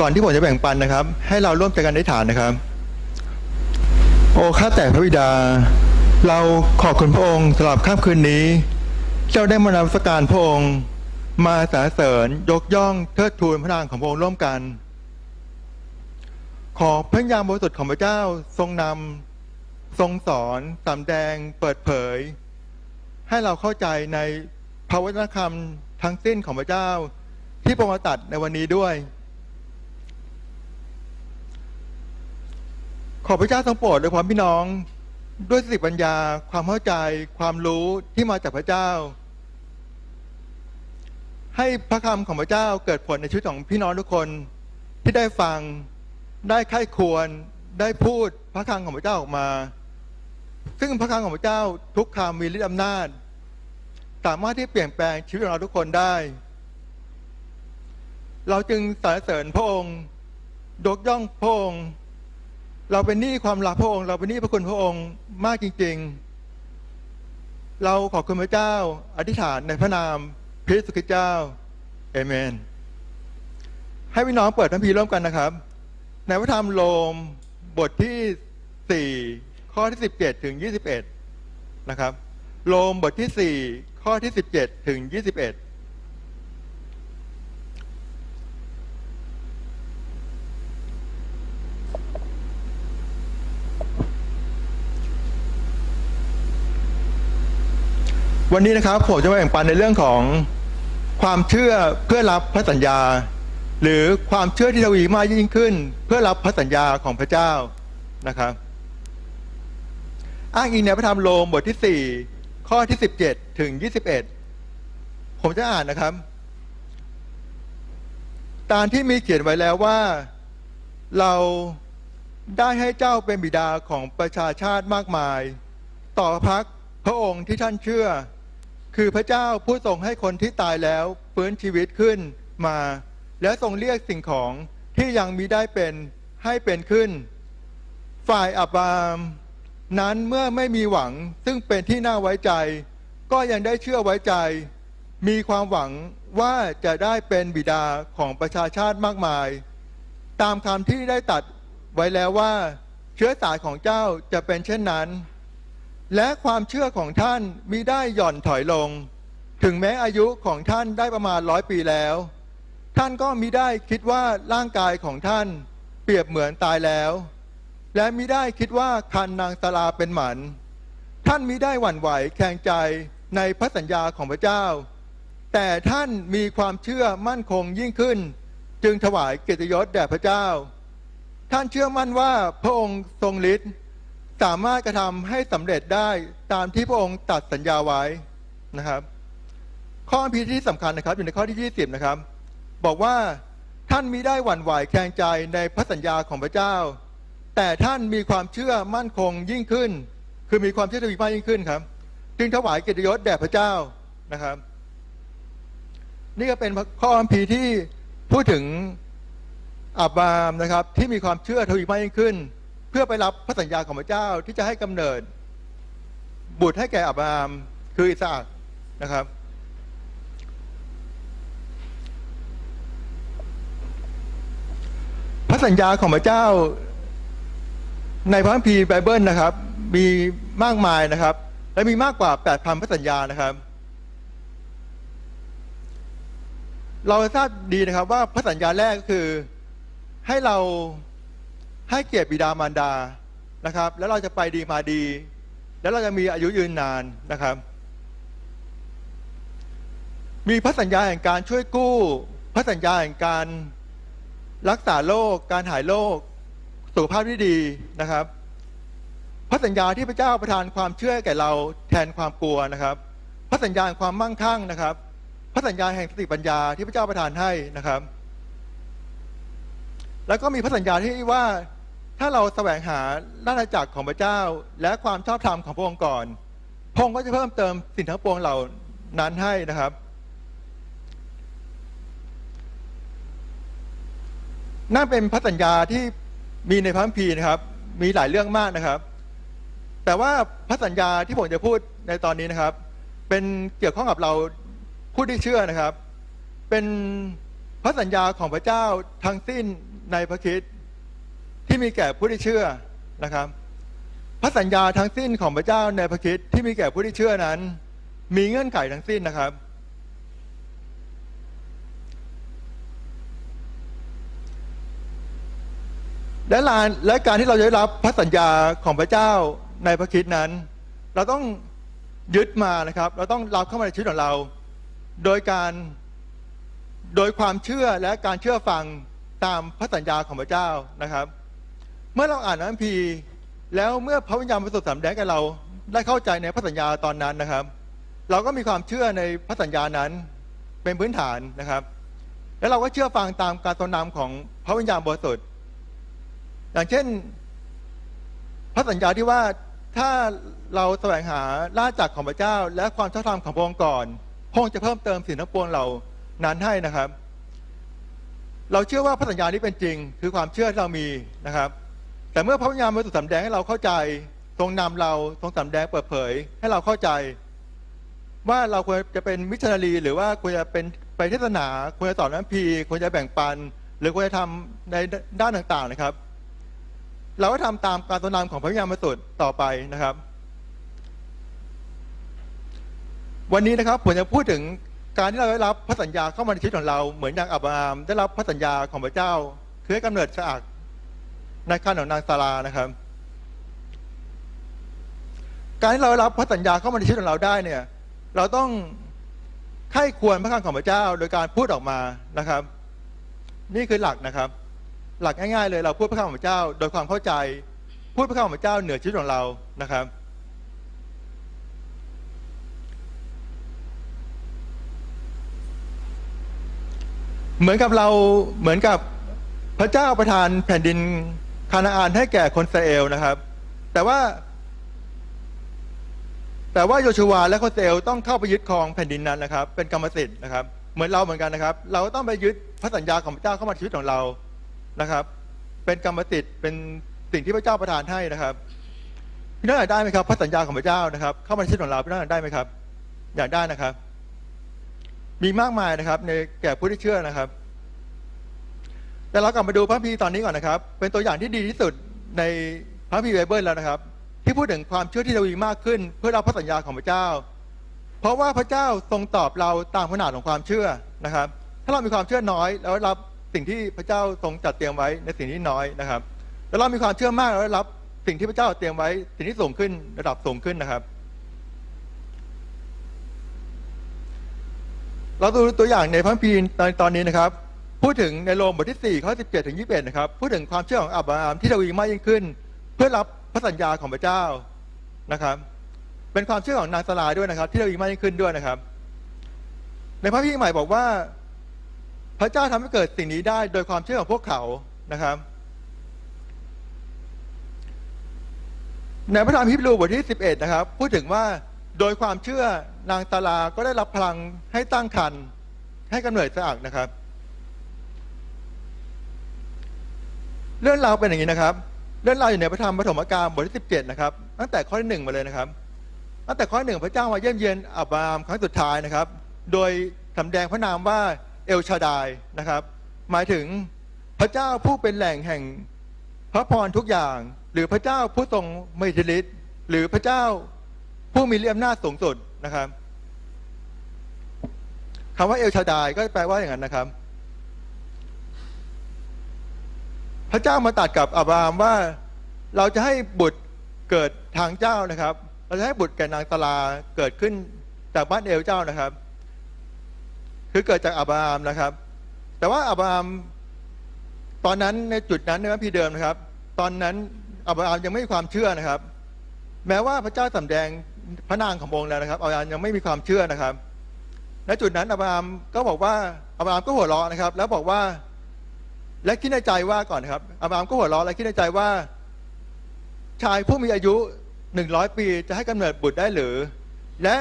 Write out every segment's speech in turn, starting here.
ก่อนที่ผมจะแบ่งปันนะครับ ให้เราร่วมใจกันได้ฐานนะครับ โอ้ข้าแต่พระบิดา เราขอบคุณพระองค์สำหรับค่ำคืนนี้ เจ้าได้มานมัสการพระองค์ มาสรรเสริญยกย่องเทิดทูนพระนามของพระองค์ร่วมกัน ขอพระญาณบริสุทธิ์ของพระเจ้าทรงนำทรงสอนสำแดงเปิดเผย ให้เราเข้าใจในพระวจนะคำทั้งสิ้นของพระเจ้า ที่พระองค์ตรัดในวันนี้ด้วย ขอพระเจ้าทรงโปรดโดยความพี่น้อง ด้วยสติปัญญา ความเข้าใจ ความรู้ที่มาจากพระเจ้า ให้พระคำของพระเจ้าเกิดผลในชีวิตของพี่น้องทุกคนที่ได้ฟังได้ไข้ควรได้พูดพระคำของพระเจ้าออกมา ซึ่งพระคำของพระเจ้าทุกคำมีฤทธิ์อำนาจ สามารถที่เปลี่ยนแปลงชีวิตของเราทุกคนได้ เราจึงสรรเสริญพระองค์ยกย่องพระองค์ เราเป็นหนี้ความรักพระองค์ เราเป็นหนี้พระคุณพระองค์มากจริง ๆ เราขอบคุณพระเจ้า อธิษฐานในพระนามพระเยซูคริตเจ้าเอเมน ให้พี่น้องเปิดทัมพีร์ร่วมกันนะครับ ในพระธรรมโรมบทที่ 4 ข้อที่ 17 ถึง 21 นะครับ โรมบทที่ 4 ข้อที่ 17 ถึง 21 วันนี้นะครับผมจะมาแบ่งปันในเรื่องของความเชื่อเพื่อรับพระสัญญา หรือความเชื่อที่ทวีมากยิ่งขึ้น เพื่อรับพระสัญญาของพระเจ้านะครับ อ้างอิงในพระธรรมโรมบทที่ 4 ข้อที่ 17 ถึง 21 ผมจะอ่านนะครับ ตามที่มีเขียนไว้แล้วว่าเราได้ให้เจ้าเป็นบิดาของประชาชาติมากมาย ต่อพักพระองค์ที่ท่านเชื่อ คือพระเจ้าผู้ทรงให้คนที่ตายแล้วฟื้นชีวิตขึ้นมา และทรงเรียกสิ่งของที่ยังมีได้เป็นให้เป็นขึ้น ฝ่ายอับรามนั้นเมื่อไม่มีหวังซึ่งเป็นที่น่าไว้ใจ ก็ยังได้เชื่อไว้ใจ มีความหวังว่าจะได้เป็นบิดาของประชาชาติมากมาย ตามคำที่ได้ตัดไว้แล้วว่า เชื้อสายของเจ้าจะเป็นเช่นนั้น และความเชื่อของท่านมิได้หย่อนถอยลง ถึงแม้อายุของท่านได้ประมาณร้อยปีแล้ว ท่านก็มิได้คิดว่าร่างกายของท่านเปรียบเหมือนตายแล้ว และมิได้คิดว่าคันนางสลาเป็นหมัน ท่านมิได้หวั่นไหวแข็งใจในพระสัญญาของพระเจ้า แต่ท่านมีความเชื่อมั่นคงยิ่งขึ้น จึงถวายเกียรติยศแด่พระเจ้า ท่านเชื่อมั่นว่าพระองค์ทรงฤทธิ์ สามารถกระทำให้สำเร็จได้ตามที่พระองค์ตัดสัญญาไว้นะครับ ข้อพิที่สำคัญนะครับ อยู่ในข้อที่ 20 นะครับ บอกว่าท่านมิได้หวั่นไหวแคลงใจในพระสัญญาของพระเจ้า แต่ท่านมีความเชื่อมั่นคงยิ่งขึ้น คือมีความเชื่อทวีมากยิ่งขึ้นครับ จึงถวายเกียรติยศแด่พระเจ้านะครับ นี่ก็เป็นข้อคัมภีร์ที่พูดถึงอับรามนะครับ ที่มีความเชื่อทวีมากยิ่งขึ้น พื่อไปรับพระสัญญาของพระเจ้าที่จะให้กำเนิด บุตรให้แก่อับรามคืออิสอักนะครับ พระสัญญาของพระเจ้า ในพระคัมภีร์ไบเบิลนะครับ มีมากมายนะครับ และมีมากกว่า 8,000 พระสัญญานะครับ เราทราบดีนะครับว่าพระสัญญาแรกก็คือให้เรา ให้เกียรติบิดามารดานะครับ แล้วเราจะไปดีมาดี แล้วเราจะมีอายุยืนนานนะครับ มีพระสัญญาแห่งการช่วยกู้ พระสัญญาแห่งการรักษาโรคการหายโรคสุขภาพที่ดีนะครับ พระสัญญาที่พระเจ้าประทานความเชื่อแก่เราแทนความกลัวนะครับ พระสัญญาแห่งความมั่งคั่งนะครับ พระสัญญาแห่งสติปัญญาที่พระเจ้าประทานให้นะครับ แล้วก็มีพระสัญญาที่ว่า ถ้าเราแสวงหาราชจักรของพระเจ้า และความชอบธรรมของพระองค์ก่อนพระองค์ก็จะเพิ่มเติมสิ่งทั้งปวงเหล่านั้นให้นะครับ นั่นเป็นพระสัญญาที่มีในพระคัมภีร์นะครับ มีหลายเรื่องมากนะครับ แต่ว่าพระสัญญาที่ผมจะพูดในตอนนี้นะครับ เป็นเกี่ยวข้องกับเราผู้ที่เชื่อนะครับ เป็นพระสัญญาของพระเจ้าทั้งสิ้นในพระคริสต์ ที่มีแก่ผู้ที่เชื่อนะครับ พระสัญญาทั้งสิ้นของพระเจ้าในพระคริสต์ที่มีแก่ผู้ที่เชื่อนั้น มีเงื่อนไขทั้งสิ้นนะครับ และลานและการที่เราจะได้รับพระสัญญาของพระเจ้าในพระคริสต์นั้น เราต้องยึดมานะครับ เราต้องรับเข้ามาในชีวิตของเรา โดยการโดยความเชื่อและการเชื่อฟังตามพระสัญญาของพระเจ้านะครับ เมื่อเราอ่านน้ำพีร์แล้วเมื่อพระวิญญาณบริสุทธิ์สำแดงกับเราได้เข้าใจในพระสัญญาตอนนั้นนะครับ เราก็มีความเชื่อในพระสัญญานั้นเป็นพื้นฐานนะครับ แล้วเราก็เชื่อฟังตามการทรงนำของพระวิญญาณบริสุทธิ์อย่างเช่น พระสัญญาที่ว่าถ้าเราแสวงหาล่าจักรของพระเจ้า และความชอบธรรมของพระองค์ก่อนพระองค์จะเพิ่มเติมสิ่งทั้งปวงเรานั้นให้นะครับ เราเชื่อว่าพระสัญญานี้เป็นจริง คือความเชื่อที่เรามีนะครับ แต่เมื่อพระวิญญาณบริสุทธิ์สำแดงให้เราเข้าใจ ทรงนำเราทรงสำแดงเปิดเผย ให้เราเข้าใจ ว่าเราควรจะเป็นมิชชันนารีหรือว่าควรจะเป็นไปเทศนาควรจะสอนน้ำพีควรจะแบ่งปัน หรือควรจะทำในด้านต่างๆนะครับ เราก็ทำตามการทรงนำของพระวิญญาณบริสุทธิ์ต่อไปนะครับ วันนี้นะครับผมจะพูดถึงการที่เราได้รับพระสัญญาเข้ามาในชีวิตของเราเหมือนอย่างอับราฮัมได้รับพระสัญญาของพระเจ้า คือให้กำเนิดสะอาด ในขั้นของนางซารานะครับ การที่เราได้รับพระสัญญาเข้ามาในชีวิตของเราได้เนี่ย เราต้องไข้ควรพระคำของพระเจ้า โดยการพูดออกมานะครับ นี่คือหลักนะครับ หลักง่ายๆ เลยเราพูดพระคำของพระเจ้า โดยความเข้าใจ พูดพระคำของพระเจ้าเหนือชีวิตของเรานะครับเหมือนกับเราเหมือนกับพระเจ้าประทานแผ่นดิน คานาอานให้แก่คนอิสราเอลนะครับ แต่ว่า แต่ว่าโยชูวาและคนอิสราเอลต้องเข้าไปยึดครองแผ่นดินนั้นนะครับ เป็นกรรมสิทธิ์นะครับ เหมือนเราเหมือนกันนะครับ เราต้องไปยึดพระสัญญาของพระเจ้าเข้ามาชีวิตของเรานะครับ เป็นกรรมสิทธิ์เป็นสิ่งที่พระเจ้าประทานให้นะครับพี่น้องอยากได้ไหมครับ พระสัญญาของพระเจ้านะครับ เข้ามาในชีวิตของเราพี่น้องอยากได้ไหมครับ อยากได้นะครับ มีมากมายนะครับ ในแก่ผู้ที่เชื่อนะครับ แต่เรากลับมาดูพระพีตอนนี้ก่อนนะครับ เป็นตัวอย่างที่ดีที่สุดในพระพีร์ไบเบิลแล้วนะครับ ที่พูดถึงความเชื่อที่เรามีมากขึ้น เพื่อรับพระสัญญาของพระเจ้า เพราะว่าพระเจ้าทรงตอบเราตามขนาดของความเชื่อนะครับ ถ้าเรามีความเชื่อน้อย แล้วรับสิ่งที่พระเจ้าทรงจัดเตรียมไว้ในสิ่งที่น้อยนะครับ แล้วเรามีความเชื่อมากแล้วรับสิ่งที่พระเจ้าเตรียมไว้สิ่งที่สูงขึ้นระดับสูงขึ้นนะครับ เราดูตัวอย่างในพระคัมภีตอนตอนนี้นะครับ พูดถึงในโรมบทที่ 4 ข้อ 17 ถึง 21 นะครับ พูดถึงความเชื่อของอับราฮัมที่ทวีมากยิ่งขึ้น เพื่อรับพระสัญญาของพระเจ้านะครับ เป็นความเชื่อของนางสลาด้วยนะครับ ที่ทวีมากยิ่งขึ้นด้วยนะครับ ในพระพี่ใหม่บอกว่า พระเจ้าทำให้เกิดสิ่งนี้ได้โดยความเชื่อของพวกเขานะครับในพระธรรมฮิบรูบทที่ 11 นะครับ พูดถึงว่าโดยความเชื่อนางตาลาก็ได้รับพลังให้ตั้งครรภ์ให้กำเนิดสะอักนะครับ เรื่องราวเป็นอย่างนี้นะครับ เรื่องราวอยู่ในพระธรรมปฐมกาลบทที่17นะครับ ตั้งแต่ข้อที่หนึ่งมาเลยนะครับ ตั้งแต่ข้อที่หนึ่งพระเจ้ามาเยี่ยมเยียนอับรามครั้งสุดท้ายนะครับ โดยสำแดงพระนามว่าเอลชาดายนะครับ หมายถึงพระเจ้าผู้เป็นแหล่งแห่งพระพรทุกอย่าง หรือพระเจ้าผู้ทรงมิทฤทธิ์หรือพระเจ้าผู้มีอำนาจสูงสุดนะครับคำว่าเอลชาดายก็แปลว่าอย่างนั้นนะครับ พระเจ้ามาตัดกับอับรามว่าเราจะให้บุตรเกิดทางเจ้านะครับ เราจะให้บุตรแก่นางตาลาเกิดขึ้นจากบ้านเอลเจ้านะครับ คือเกิดจากอับรามนะครับ แต่ว่าอับรามตอนนั้นในจุดนั้นในพระพีเดิมนะครับ ตอนนั้นอับรามยังไม่มีความเชื่อนะครับ แม้ว่าพระเจ้าสำแดงพระนางขององค์แล้วนะครับอับรามยังไม่มีความเชื่อนะครับ ณจุดนั้นอับรามก็บอกว่าอับรามก็หัวเราะนะครับ แล้วบอกว่า และคิดในใจว่าก่อนนะครับอับรามก็หัวเราะและคิดในใจว่า ชายผู้มีอายุหนึ่งร้อยปีจะให้กำเนิดบุตรได้หรือ และ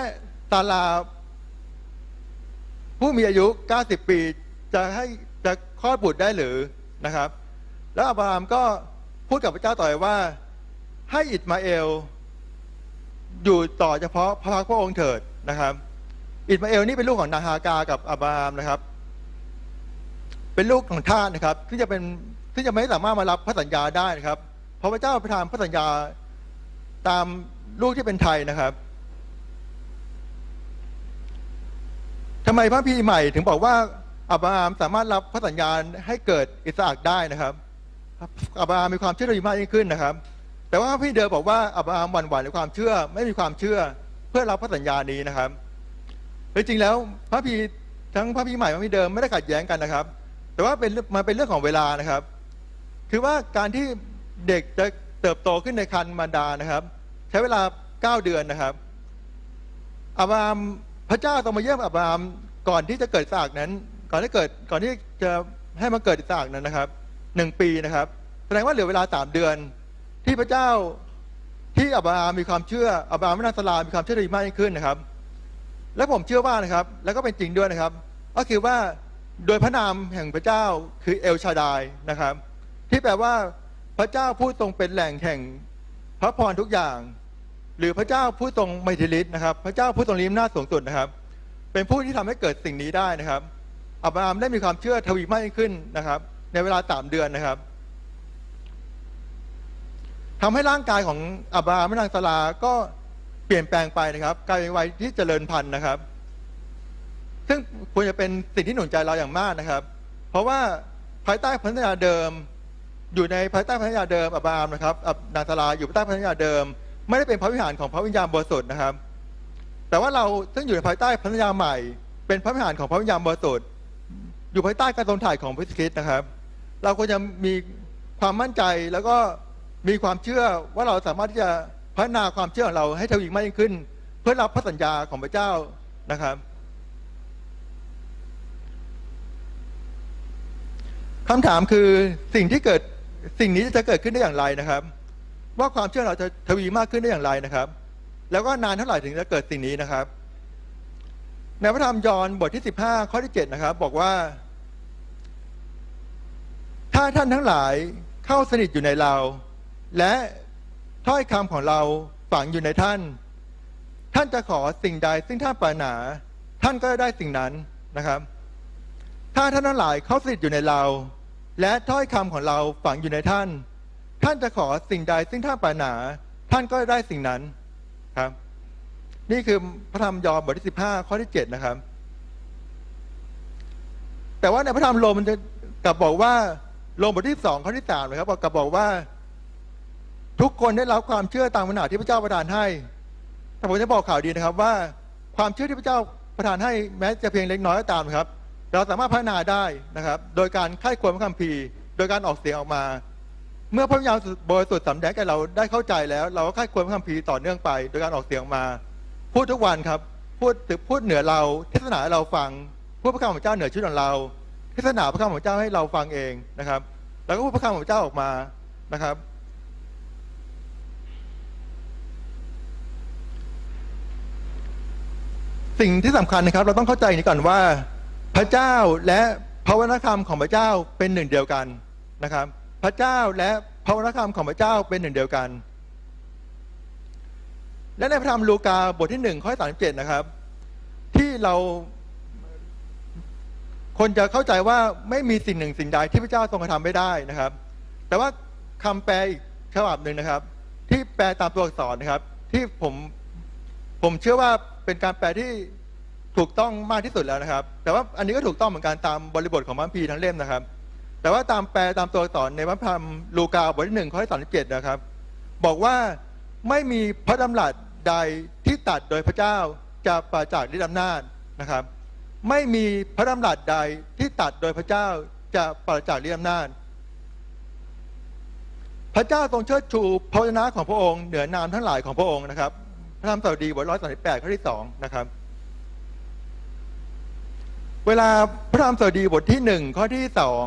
ตาลา ผู้มีอายุเก้าสิบปีจะให้จะคลอดบุตรได้หรือนะครับ แล้วอับรามก็พูดกับพระเจ้าต่อไปว่า ให้อิสมาเอล อยู่ต่อเฉพาะพระพักพระองค์เถิดนะครับ อิสมาเอลนี่เป็นลูกของนาฮากากับอับรามนะครับ เป็นลูกของทาสนะครับที่จะเป็นที่จะไม่สามารถมารับพระสัญญาได้นะครับ เพราะพระเจ้าประทานพระสัญญาตามลูกที่เป็นไทยนะครับทำไมพระพีใหม่ถึงบอกว่าอับราฮัมสามารถรับพระสัญญาให้เกิดอิสระได้นะครับอับราฮัมมีความเชื่อถือมากยิ่งขึ้นนะครับ แต่ว่าพระพี่เดิมบอกว่าอับราฮัมหวั่นไหวในความเชื่อ ไม่มีความเชื่อเพื่อรับพระสัญญานี้นะครับจริงๆแล้วพระพีทั้งพระพีใหม่พระพีเดิมไม่ได้ขัดแย้งกันนะครับ แต่ว่าเป็นมันเป็นเรื่องของเวลานะครับ คือว่าการที่เด็กจะเติบโตขึ้นในครรภ์มารดานะครับ ใช้เวลาเก้าเดือนนะครับอับรามพระเจ้าต้องมาเยี่ยมอับรามก่อนที่จะเกิดสากนั้น ก่อนที่เกิดก่อนที่จะให้มาเกิดสากนั้นนะครับหนึ่งปีนะครับ แสดงว่าเหลือเวลาสามเดือน ที่พระเจ้าที่อับราฮัมมีความเชื่ออับราฮัมไม่นาสลามีความเชื่อถือมากยิ่งขึ้นนะครับ และผมเชื่อว่านะครับ แล้วก็เป็นจริงด้วยนะครับ ก็คือว่า โดยพระนามแห่งพระเจ้าคือเอลชาดายนะครับ ที่แปลว่าพระเจ้าผู้ทรงเป็นแหล่งแห่งพระพรทุกอย่าง หรือพระเจ้าผู้ทรงไมตรีฤทธิ์นะครับ พระเจ้าผู้ทรงลิ้มหน้าสูงสุดนะครับ เป็นผู้ที่ทำให้เกิดสิ่งนี้ได้นะครับอับราฮัมได้มีความเชื่อทวีมากขึ้นนะครับ ในเวลาสามเดือนนะครับทำให้ร่างกายของอับราฮัมและนางสลาก็เปลี่ยนแปลงไปนะครับ กลายเป็นวัยที่เจริญพันธุ์นะครับ ซึ่งควรจะเป็นสิ่งที่หนุนใจเราอย่างมากนะครับ เพราะว่าภายใต้พันธสัญญาเดิม อยู่ในภายใต้พันธสัญญาเดิมอับรามนะครับอับนางสลาอยู่ภายใต้พันธสัญญาเดิม ไม่ได้เป็นพระวิหารของพระวิญญาณบริสุทธิ์นะครับ แต่ว่าเราซึ่งอยู่ในภายใต้พันธสัญญาใหม่ เป็นพระวิหารของพระวิญญาณบริสุทธิ์อยู่ภายใต้การทรงถ่ายของพระคริสต์นะครับ เราควรจะมีความมั่นใจแล้วก็มีความเชื่อว่าเราสามารถที่จะพัฒนาความเชื่อของเราให้ทวีมากยิ่งขึ้น เพื่อรับพระสัญญาของพระเจ้านะครับ คำถามคือสิ่งที่เกิดสิ่งนี้จะเกิดขึ้นได้อย่างไรนะครับ ว่าความเชื่อเราจะทวีมากขึ้นได้อย่างไรนะครับ แล้วก็นานเท่าไหร่ถึงจะเกิดสิ่งนี้นะครับในพระธรรมยอห์นบทที่ 15 ข้อที่ 7 นะครับ บอกว่า ถ้าท่านทั้งหลายเข้าสนิทอยู่ในเรา และถ้อยคำของเราฝังอยู่ในท่าน ท่านจะขอสิ่งใดซึ่งท่านปรารถนา ท่านก็จะได้สิ่งนั้นนะครับ ถ้าท่านทั้งหลายเข้าสนิทอยู่ในเรา และถ้อยคำของเราฝังอยู่ในท่าน ท่านจะขอสิ่งใดซึ่งท่านปรารถนา ท่านก็ได้สิ่งนั้นครับ นี่คือพระธรรมยอห์นบทที่15ข้อที่7นะครับ แต่ว่าในพระธรรมโรมมันจะกลับบอกว่าโรมบทที่2ข้อที่3นะครับกกลับบอกว่า ทุกคนได้รับความเชื่อตามขนาดที่พระเจ้าประทานให้แต่ผมจะบอกข่าวดีนะครับว่า ความเชื่อที่พระเจ้าประทานให้แม้จะเพียงเล็กน้อยก็ตามครับ เราสามารถพัฒนาได้นะครับ โดยการไข้ควรพระคัมภีร์ โดยการออกเสียงออกมา เมื่อพระวิญญาณบริสุทธิ์สำแดงแก่เราได้เข้าใจแล้ว เราก็ไข้ควรพระคัมภีร์ต่อเนื่องไป โดยการออกเสียงออกมา พูดทุกวันครับ พูดถึงพูดเหนือเราเทศนาเราฟังพูดพระคำของเจ้าเหนือชีวิตของเราเทศนาพระคำของเจ้าให้เราฟังเองนะครับ แล้วก็พูดพระคำของเจ้าออกมานะครับสิ่งที่สำคัญนะครับ เราต้องเข้าใจนี้ก่อนว่า พระเจ้าและพระวนธรรณคำของพระเจ้าเป็นหนึ่งเดียวกันนะครับ พระเจ้าและพระวนธรรณคำของพระเจ้าเป็นหนึ่งเดียวกัน และในพระธรรมลูกาบทที่หนึ่งข้อสามสิบเจ็ดนะครับ ที่เราคนจะเข้าใจว่าไม่มีสิ่งหนึ่งสิ่งใดที่พระเจ้าทรงกระทำไม่ได้นะครับ แต่ว่าคำแปลอีกฉบับหนึ่งนะครับ ที่แปลตามตัวอักษรนะครับ ที่ผมผมเชื่อว่าเป็นการแปลที่ ถูกต้องมากที่สุดแล้วนะครับ แต่ว่าอันนี้ก็ถูกต้องเหมือนกันตามบริบทของพระคัมภีร์ทั้งเล่มนะครับ แต่ว่าตามแปลตามตัวอักษรในพระธรรมลูกาบทที่หนึ่งข้อที่สามสิบเจ็ดนะครับ บอกว่าไม่มีพระดำรัสใดที่ตัดโดยพระเจ้าจะปราจากฤทธิอำนาจนะครับ ไม่มีพระดำรัสใดที่ตัดโดยพระเจ้าจะปราจากฤทธิอำนาจ พระเจ้าทรงเชิดชูพระวจนะของพระองค์เหนือนามทั้งหลายของพระองค์นะครับ พระธรรมสดีบทร้อยสามสิบแปดข้อที่สองนะครับ เวลาพระธรรมสดีบทที่หนึ่งข้อที่สอง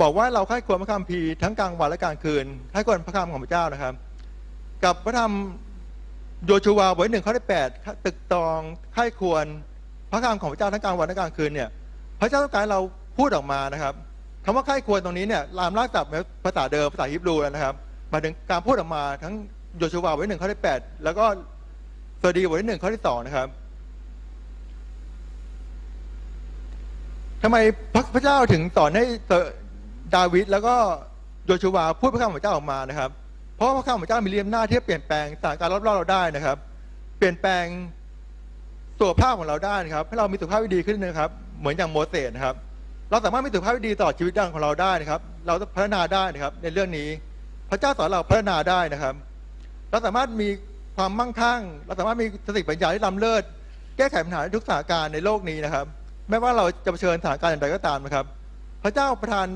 บอกว่าเราค่ายควรพระคัมภีทั้งกลางวันและกลางคืนค่ายควรพระคำของพระเจ้านะครับ กับพระธรรมโยชูวาบทที่หนึ่งข้อที่แปดตึกตองค่ายควรพระคำของพระเจ้าทั้งกลางวันและกลางคืนเนี่ย พระเจ้าต้องการเราพูดออกมานะครับคำว่าค่ายควรตรงนี้เนี่ยลามลากศัพท์ภาษาเดิมภาษาฮิบรูนะครับมาถึงการพูดออกมาทั้งโยชูวาบทที่หนึ่งข้อที่แปดแล้วก็สวัสดีบทที่หนึ่งข้อที่สองนะครับ ทำไมพระพระเจ้าถึงสอนให้ดาวิดแล้วก็โยชูวาพูดพระคำของเจ้าออกมานะครับ เพราะพระคำของเจ้ามีอำนาที่เปลี่ยนแปลงสถานการณ์รอบๆเราได้นะครับ เปลี่ยนแปลงสุขภาพของเราได้นะครับให้เรามีสุขภาพที่ดีขึ้นนะครับ เหมือนอย่างโมเสสนะครับ เราสามารถมีสุขภาพที่ดีต่อชีวิตของเราได้นะครับ เราจะพัฒนาได้นะครับ ในเรื่องนี้ พระเจ้าสอนเราพัฒนาได้นะครับ เราสามารถมีความมั่งคั่ง เราสามารถมีสติปัญญาที่ล้ำเลิศแก้ไขปัญหาในทุกสถานการณ์ในโลกนี้นะครับ ไม่ว่าเราจะเผชิญสถานการณ์อย่างไรก็ตามนะครับ พระเจ้าประทาน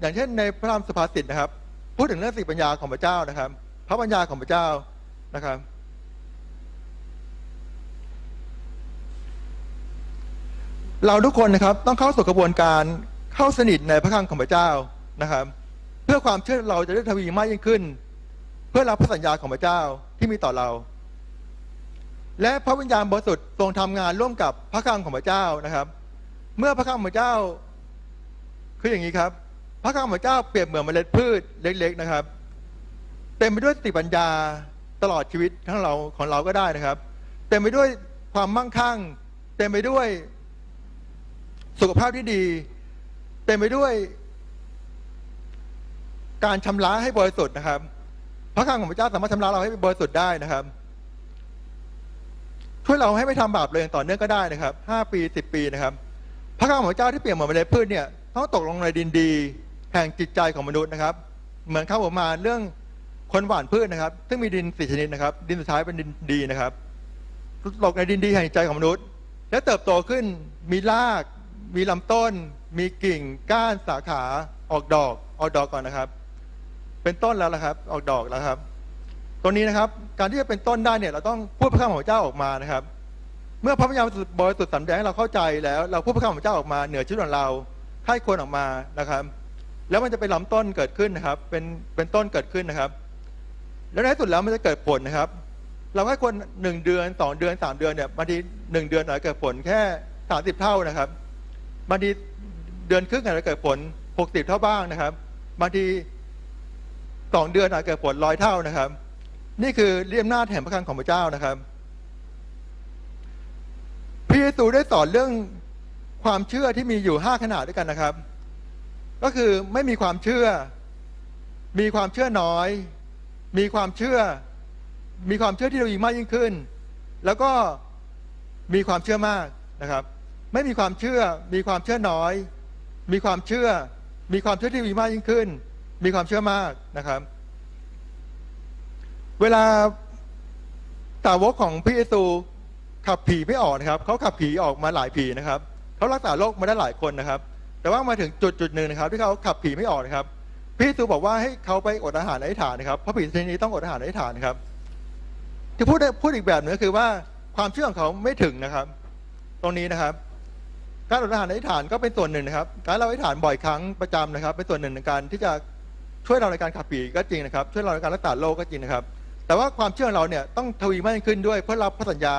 อย่างเช่นในพระธรรมสุภาษิตนะครับ พูดถึงเรื่องสติปัญญาของพระเจ้านะครับ พระปัญญาของพระเจ้านะครับ เราทุกคนนะครับต้องเข้าสู่กระบวนการเข้าสนิทในพระคำของพระเจ้านะครับ เพื่อความเชื่อเราจะได้ทวีมากยิ่งขึ้น เพื่อรับพระสัญญาของพระเจ้าที่มีต่อเรา และพระวิญญาณบริสุทธิ์ทรงทำงานร่วมกับพระคำของพระเจ้านะครับ เมื่อพระคำของพเจ้า คืออย่างนี้ครับ พระคำของพเจ้าเปรียบเหมือนเมล็ดพืชเล็ก ๆนะครับ เต็มไปด้วยสติปัญญาตลอดชีวิตทั้งเราของเราก็ได้นะครับ เต็มไปด้วยความมั่งคั่ง เต็มไปด้วยสุขภาพที่ดี เต็มไปด้วยการชำระให้บริสุทธิ์นะครับ พระคำของพระเจ้าสามารถชำระเราให้บริสุทธิ์ได้นะครับช่วยเราให้ไม่ทำบาปเลยอย่างต่อเนื่องก็ได้นะครับห้าปีสิบปีนะครับ พระคำของพระเจ้าที่เปลี่ยนเหมือนเมล็ดพืชเนี่ยต้องตกลงในดินดี แห่งจิตใจของมนุษย์นะครับ เหมือนข้าวหัวมาเรื่องคนหว่านพืชนะครับ ซึ่งมีดินสี่ชนิดนะครับ ดินสุดท้ายเป็นดินดีนะครับตกในดินดีแห่งใจของมนุษย์ และเติบโตขึ้นมีราก มีลำต้น มีกิ่งก้านสาขาออกดอกออกดอกก่อนนะครับ เป็นต้นแล้วนะครับ ออกดอกแล้วครับ ตัวนี้นะครับ การที่จะเป็นต้นได้เนี่ยเราต้องพูดพระคำของพระเจ้าออกมานะครับ เมื่อพระวิญญาณบริสุทธิ์สำแดงให้เราเข้าใจแล้ว เราพูดพระคำของเจ้าออกมาเหนือชีวิตของเราให้คนออกมานะครับ แล้วมันจะเป็นลำต้นเกิดขึ้นนะครับ เป็นเป็นต้นเกิดขึ้นนะครับ แล้วในที่สุดแล้วมันจะเกิดผลนะครับ เราให้คนหนึ่งเดือนสองเดือนสามเดือนเนี่ยบางทีหนึ่งเดือนอาจจะเกิดผลแค่สามสิบเท่านะครับบางทีเดือนครึ่งอาจจะเกิดผลหกสิบเท่าบ้างนะครับบางทีสองเดือนอาจจะเกิดผลร้อยเท่านะครับ นี่คือเรียมหน้าจแห่งพระคังของพระเจ้านะครับ ระเยซูได้สอนเรื่องความเชื่อที่มีอยู่ห้าขนาดด้วยกันนะครับ ก็คือไม่มีความเชื่อ มีความเชื่อน้อย มีความเชื่อ มีความเชื่อที่เรามีมากยิ่งขึ้น แล้วก็มีความเชื่อมากนะครับ ไม่มีความเชื่อ มีความเชื่อน้อย มีความเชื่อ มีความเชื่อที่มีมากยิ่งขึ้น มีความเชื่อมากนะครับ เวลาสาวกของพระเยซู ขับผีไม่ออกนะครับเขาขับผีออกมาหลายผีนะครับเขารักษาโรคมาได้หลายคนนะครับ แต่ว่ามาถึงจุดจุดหนึ่งนะครับ ที่เขาขับผีไม่ออกนะครับพระเยซูบอกว่าให้เขาไปอดอาหารอธิษฐานนะครับเพราะผีชนิดนี้ต้องอดอาหารอธิษฐานนะครับที่พูดพูดอีกแบบหนึงคือว่าความเชื่อของเขาไม่ถึงนะครับ ตรงนี้นะครับ การอดอาหารอธิษฐานก็เป็นส่วนหนึ่งนะครับ การเราอธิษฐานบ่อยครั้งประจำนะครับ เป็นส่วนหนึ่งในการที่จะช่วยเราในการขับผีก็จริงนะครับ ช่วยเราในการรักษาโรคก็จริงนะครับ แต่ว่าความเชื่อของเราเนี่ยต้องทวีมากขึ้นด้วยเพื่อรับพระสัญญา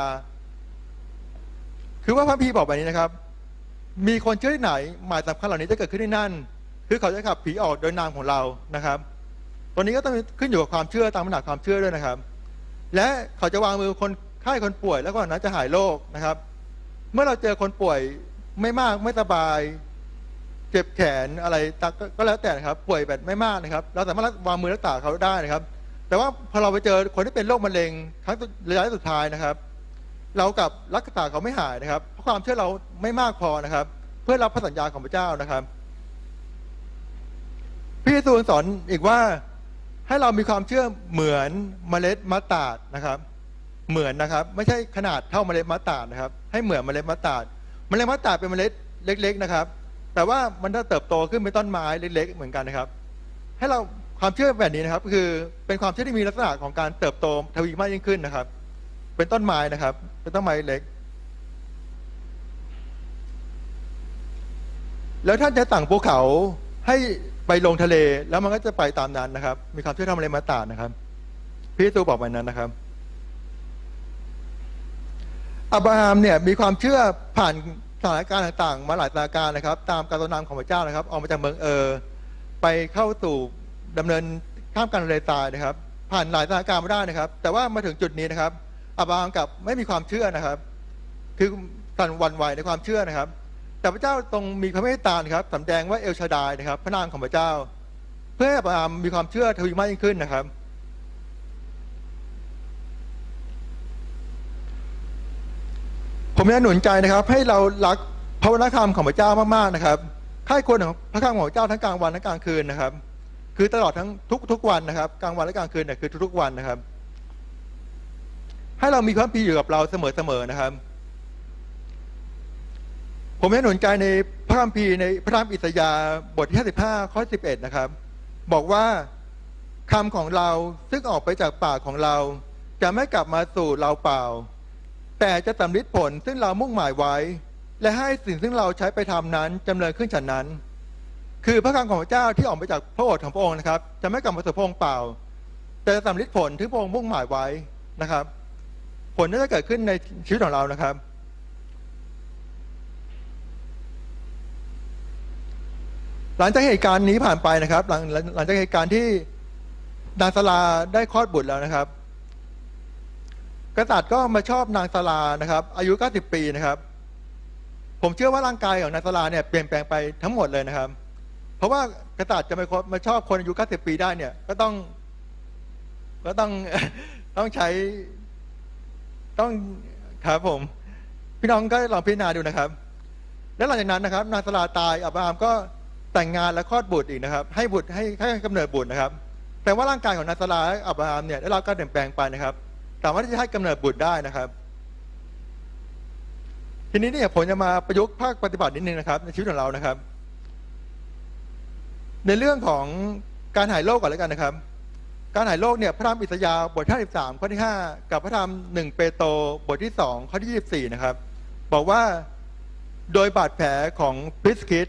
คือว่าพระพีบอกแบบนี้นะครับ มีคนเชื่อที่ไหนหมายสำคัญเหล่านี้จะเกิดขึ้นที่นั่น คือเขาจะขับผีออกโดยนามของเรานะครับตัวนี้ก็ต้องขึ้นอยู่กับความเชื่อตามขนาดความเชื่อด้วยนะครับ และเขาจะวางมือคนไข้คนป่วย แล้วก็นั้นจะหายโรคนะครับ เมื่อเราเจอคนป่วยไม่มากไม่สบาย เจ็บแขนอะไรตก็ก็แล้วแต่นะครับ ป่วยแบบไม่มากนะครับ เราสามารถวางมือรักษาเขาได้นะครับ แต่ว่าพอเราไปเจอคนที่เป็นโรคมะเร็งครั้งระยะสุดท้ายนะครับ เรากับรักษาเขาไม่หายนะครับ เพราะความเชื่อเราไม่มากพอนะครับ เพื่อรับพระสัญญาของพระเจ้านะครับพระเยซูสอนอีกว่าให้เรามีความเชื่อเหมือนเมล็ดมัสตาดนะครับ เหมือนนะครับ ไม่ใช่ขนาดเท่าเมล็ดมัสตาดนะครับ ให้เหมือนเมล็ดมัสตาดเมล็ดมัสตาดเป็นเมล็ดเล็ก ๆ นะครับ แต่ว่ามันจะเติบโตขึ้นเป็นต้นไม้เล็ก ๆ เหมือนกันนะครับ ให้เราความเชื่อแบบนี้นะครับ คือเป็นความเชื่อที่มีลักษณะของการเติบโตทวีมากยิ่งขึ้นนะครับ เป็นต้นไม้นะครับ เป็นต้นไม้เล็ก แล้วท่านจะสั่งภูเขาให้ไปลงทะเล แล้วมันก็จะไปตามนั้นนะครับ มีความเชื่อทำอะไรมาตานะครับพี่ตูบอกแบบนั้นนะครับอับราฮัมเนี่ยมีความเชื่อผ่านสถานการณ์ต่าง ๆ มาหลายสถานการณ์นะครับ ตามการทรงนำของพระเจ้านะครับ ออกมาจากเมืองเออ ไปเข้าสู่ดำเนินข้ามการทะเลทรายนะครับ ผ่านหลายสถานการณ์มาได้นะครับ แต่ว่ามาถึงจุดนี้นะครับ อับราฮัมกับไม่มีความเชื่อนะครับ คือสั่นวันไหวในความเชื่อนะครับ แต่พระเจ้าทรงมีพระเมตตาครับสำแดงว่าเอลชาดายนะครับ พระนามของพระเจ้า เพื่อให้อับามมีความเชื่อทวีมากยิ่งขึ้นนะครับผมอยากหนุนใจนะครับ ให้เรารักพระวรคำของพระเจ้ามากๆนะครับให้ควรของพระคำของพระเจ้าทั้งกลางวันทั้งกลางคืนนะครับ คือตลอดทั้งทุกทุกวันนะครับ กลางวันและกลางคืนเนี่ยคือทุกๆวันนะครับ ให้เรามีความพีร์อยู่กับเราเสมอๆนะครับ ผมให้หนุนใจในพระคัมภีร์ในพระธรรมอิสยาห์บทที่55ข้อ11นะครับ บอกว่าคำของเราซึ่งออกไปจากปากของเรา จะไม่กลับมาสู่เราเปล่า แต่จะสำลิดผลซึ่งเรามุ่งหมายไว้ และให้สิ่งซึ่งเราใช้ไปทำนั้นจำเริญขึ้นฉันนั้น คือพระคำของพระเจ้าที่ออกมาจากพระโอษฐ์ของพระองค์นะครับ จะไม่กลับมาสู่พระองค์เปล่า แต่จะสำลิดผลที่พระองค์มุ่งหมายไว้นะครับ ผลที่จะเกิดขึ้นในชีวิตของเรานะครับ หลังจากเหตุการณ์นี้ผ่านไปนะครับ หลังหลังจากเหตุการณ์ที่นางสลาได้คลอดบุตรแล้วนะครับ กษัตริย์ก็มาชอบนางสลานะครับ อายุ 90 ปีนะครับ ผมเชื่อว่าร่างกายของนางสลาเนี่ยเปลี่ยนแปลงไปทั้งหมดเลยนะครับ เพราะว่ากษัตริย์จะมามาชอบคนอายุ 90 ปีได้เนี่ย ก็ต้อง ก็ต้องต้องใช้ ต้องครับผม พี่น้องก็ลองพิจารณาดูนะครับ แล้วหลังจากนั้นนะครับ นางสลาตายอับราฮัมก็แต่งงานและคลอดบุตรอีกนะครับ ให้บุตรให้ให้กำเนิดบุตรนะครับ แต่ว่าร่างกายของนางสลาอับราฮัมเนี่ยได้รับการเปลี่ยนแปลงไปนะครับสามารถที่จะให้กำเนิดบุตรได้นะครับ ทีนี้เนี่ยผมจะมาประยุกต์ภาคปฏิบัตินิดนึงนะครับ ในชีวิตของเรานะครับ ในเรื่องของการหายโรคก่อนแล้วกันนะครับ การหายโรคเนี่ยพระธรรมอิสยาห์บทที่53ข้อที่ 5 กับพระธรรม 1 เปโตรบทที่ 2 ข้อที่ 24 นะครับ บอกว่าโดยบาดแผลของพริสคิด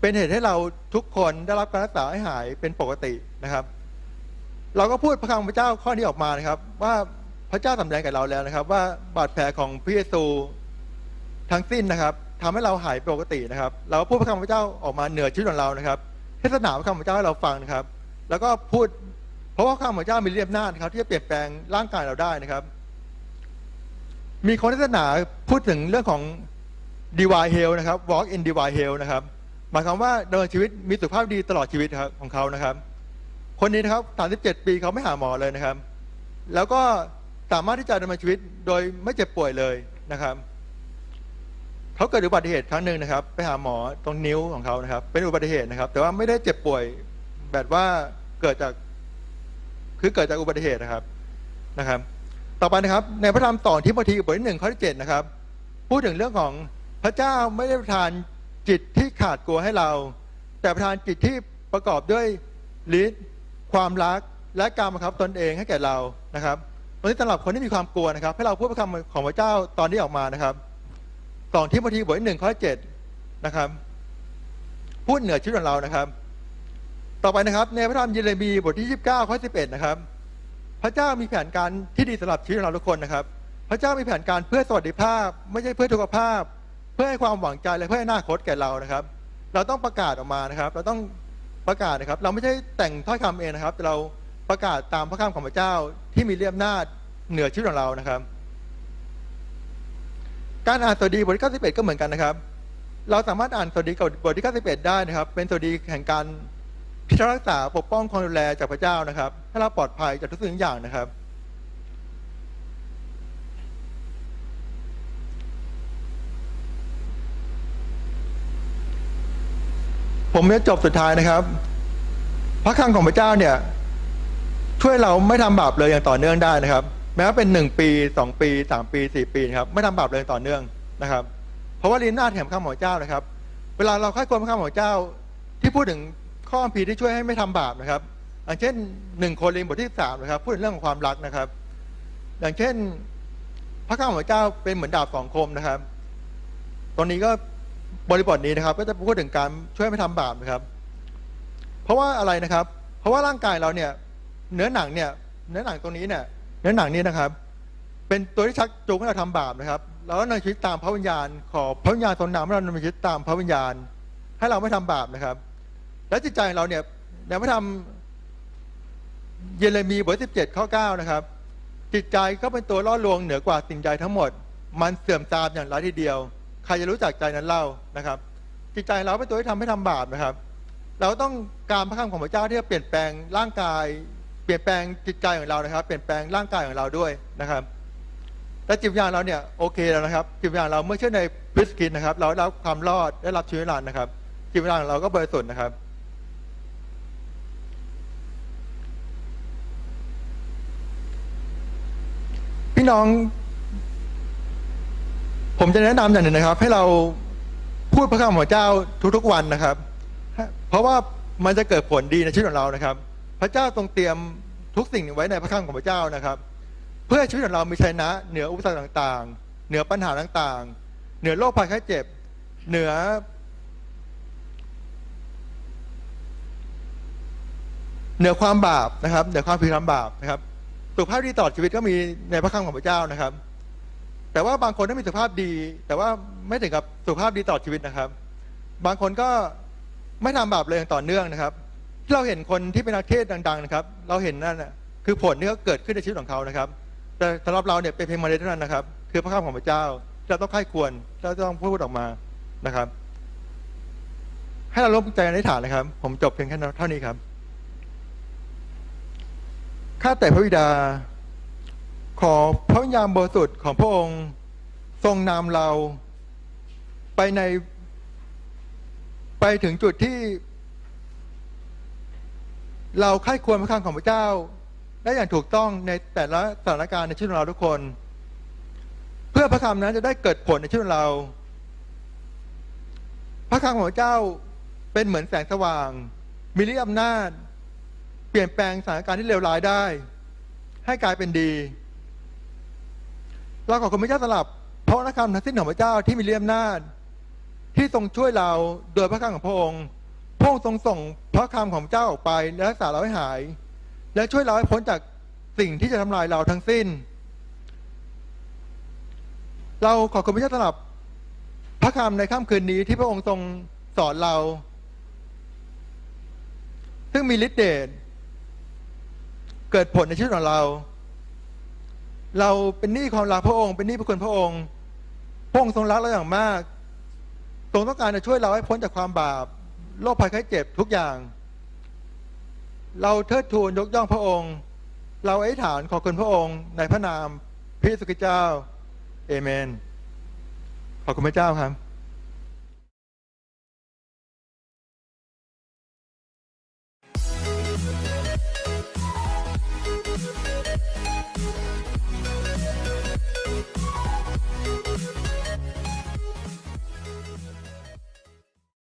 เป็นเหตุให้เราทุกคนได้รับการรักษาให้หายเป็นปกตินะครับ เราก็พูดพระคำของพระเจ้าข้อนี้ออกมานะครับ ว่าพระเจ้าสำแดงกับเราแล้วนะครับ ว่าบาดแผลของพระเยซูทั้งสิ้นนะครับทำให้เราหายปกตินะครับ เราก็พูดพระคำของพระเจ้าออกมาเหนือชีวิตของเรานะครับเทศนาพระคำของพระเจ้าให้เราฟังนะครับ แล้วก็พูด เพราะว่าของพเจ้ามีเรียบหน้าจครับที่จะเปลี่ยนแปลงร่างกายเราได้นะครับ มีคนเทศนาพูดถึงเรื่องของ divine health นะครับ walk in divine health นะครับ หมายความว่าดำเนินชีวิตมีสุขภาพดีตลอดชีวิตครับของเขานะครับ คนนี้นะครับ37ปีเขาไม่หาหมอเลยนะครับ แล้วก็สามารถที่จะดำเนินชีวิตโดยไม่เจ็บป่วยเลยนะครับเขาเกิดอุบัติเหตุครั้งหนึ่งนะครับ ไปหาหมอตรงนิ้วของเขานะครับ เป็นอุบัติเหตุนะครับ แต่ว่าไม่ได้เจ็บป่วยแบบว่าเกิดจาก คือเกิดจากอุบัติเหตุนะครับนะครับ ต่อไปนะครับ ในพระธรรมต่อที่บทีบทที่หนึ่งข้อที่เจ็ดนะครับ พูดถึงเรื่องของพระเจ้าไม่ได้ประทานจิตที่ขาดกลัวให้เรา แต่ประทานจิตที่ประกอบด้วยฤทธิ์ความรักและการบังคับตนเองให้แก่เรานะครับตรงนี้สำหรับคนที่มีความกลัวนะครับ ให้เราพูดพระคำของพระเจ้าตอนนี้ออกมานะครับต่อที่บทีบทที่หนึ่งข้อที่เจ็ดนะครับ พูดเหนือชีวิตของเรานะครับ ต่อไปนะครับ ในพระธรรมเยเรมีบทที่ยี่สิบเก้าข้อสิบเอ็ดนะครับ พระเจ้ามีแผนการที่ดีสำหรับชีวิตของเราทุกคนนะครับ พระเจ้ามีแผนการเพื่อสวัสดิภาพ ไม่ใช่เพื่อทุกภาพ เพื่อให้ความหวังใจและเพื่อให้อนาคตแก่เรานะครับ เราต้องประกาศออกมานะครับ เราต้องประกาศนะครับ เราไม่ใช่แต่งถ้อยคำเองนะครับแต่เราประกาศตามพระคำของพระเจ้าที่มีเรียบนาจเหนือชีวิตของเรานะครับ การอ่านสวดีบทที่ 91 ก็เหมือนกันนะครับ เราสามารถอ่านสวดีบทที่ 91 ได้นะครับ เป็นสวดีแห่งการ พิทักษ์รักษาปกป้องความดูแลจากพระเจ้านะครับ ให้เราปลอดภัยจากทุกสิ่งอย่างนะครับ ผมจะจบสุดท้ายนะครับ พระคำของพระเจ้าเนี่ย ช่วยเราไม่ทำบาปเลยอย่างต่อเนื่องได้นะครับ แม้ว่าเป็นหนึ่งปีสองปีสามปีสี่ปีครับ ไม่ทำบาปเลยต่อเนื่องนะครับ เพราะว่าลีนาแถมคำของเจ้านะครับ เวลาเราค่อยควรพระคำของเจ้าที่พูดถึง ข้อคัมภีที่ช่วยให้ไม่ทำบาปนะครับอย่างเช่นหนึ่งโครินธ์บทที่สามนะครับพูดถึงเรื่องของความรักนะครับ อย่างเช่น พระคำของพระเจ้าเป็นเหมือนดาบสองคมนะครับตรงนี้ก็บริบทนี้นะครับ ก็จะพูดถึงการช่วยไม่ทำบาปนะครับ เพราะว่าอะไรนะครับ เพราะว่าร่างกายเราเนี่ย เนื้อหนังเนี่ย เนื้อหนังตรงนี้เนี่ย เนื้อหนังนี้นะครับ เป็นตัวที่ชักจูงให้เราทำบาปนะครับเราก็ดำเนินชีวิตตามพระวิญญาณ ขอพระวิญญาณทรงนำให้เราดำเนินชีวิตตามพระวิญญาณ ให้เราไม่ทำบาปนะครับ และจิตใจของเราเนี่ยในพระธรรมเยเรมีบทที่7ข้อ9นะครับ จิตใจก็เป็นตัวล่อลวงเหนือกว่าสิ่งใดทั้งหมด มันเสื่อมทรามอย่างไรทีเดียว ใครจะรู้จักใจนั้นเล่านะครับ จิตใจเราเป็นตัวที่ทำให้ทำบาปนะครับ เราต้องการพระคำของพระเจ้าที่จะเปลี่ยนแปลงร่างกาย เปลี่ยนแปลงจิตใจของเรานะครับ เปลี่ยนแปลงร่างกายของเราด้วยนะครับแต่จิตวิญญาณเราเนี่ยโอเคแล้วนะครับ จิตวิญญาณเราเมื่อเชื่อในพริสกินนะครับ เราได้รับความรอดได้รับชีวิตนิรันดร์นะครับจิตวิญญาณของเราก็บริสุทธิ์นะครับ พี่น้อง ผมจะแนะนำอย่างหนึ่งนะครับ ให้เราพูดพระคำของพระเจ้าทุกๆวันนะครับ เพราะว่ามันจะเกิดผลดีในชีวิตของเรานะครับ พระเจ้าทรงเตรียมทุกสิ่งไว้ในพระคำของพระเจ้านะครับ เพื่อชีวิตของเรามีชัยนะ เหนืออุปสรรคต่าง ๆ เหนือปัญหาต่าง ๆ เหนือโรคภัยไข้เจ็บ เหนือ เหนือความบาปนะครับ เหนือความผิดความบาปนะครับ สุขภาพที่ตลอดชีวิตก็มีในพระคำของพระเจ้านะครับ แต่ว่าบางคนก็มีสุขภาพดี แต่ว่าไม่ถึงกับสุขภาพดีตลอดชีวิตนะครับ บางคนก็ไม่ทำบาปเลยอย่างต่อเนื่องนะครับ ที่เราเห็นคนที่เป็นนักเทศดัง ๆ นะครับ เราเห็นนั่นน่ะคือผลที่เขาเกิดขึ้นในชีวิตของเขานะครับ แต่สำหรับเราเนี่ยเป็นเพียงมาเลเท่านั้นนะครับ คือพระคำของพระเจ้าเราต้องใคร่ควรเราต้องพูดออกมานะครับ ให้เราร่วมใจในฐานนะครับ ผมจบเพียงแค่เท่านี้ครับ ข้าแต่พระบิดา ขอพระวิญญาณบริสุทธิ์ของพระองค์ทรงนำเรา ไปใน ไปถึงจุดที่ เราค่ายควรพระคำของพระเจ้า ได้อย่างถูกต้องในแต่ละสถานการณ์ในชีวิตของเราทุกคน เพื่อพระคำนั้นจะได้เกิดผลในชีวิตของเรา พระคำของพระเจ้าเป็นเหมือนแสงสว่าง มีฤทธิ์อำนาจ เปลี่ยนแปลงสถานการณ์ที่เลวร้ายได้ ให้กลายเป็นดีเราขอบคุณพระเจ้าสำหรับเพราะนักคำทั้งสิ้นของพระเจ้าที่มีเลี่ยมนาจที่ทรงช่วยเราโดยพระคำของพระองค์พระองค์ทรงส่งพระคำของพระเจ้าออกไปและรักษาเราให้หาย และช่วยเราให้พ้นจากสิ่งที่จะทำลายเราทั้งสิ้น เราขอบคุณพระเจ้าสำหรับพระคำในค่ำคืนนี้ที่พระองค์ทรงสอนเรา ซึ่งมีฤทธิ์เดช เกิดผลในชีวิตของเรา เราเป็นหนี้ความรักพระองค์ เป็นหนี้พระคุณพระองค์ พระองค์ทรงรักเราอย่างมากทรงต้องการจะช่วยเราให้พ้นจากความบาปโรคภัยไข้เจ็บทุกอย่าง เราเทิดทูนยกย่องพระองค์ เราอธิษฐานขอบคุณพระองค์ ในพระนามพระเยซูคริสต์เจ้า เอเมน ขอบคุณพระเจ้าครับ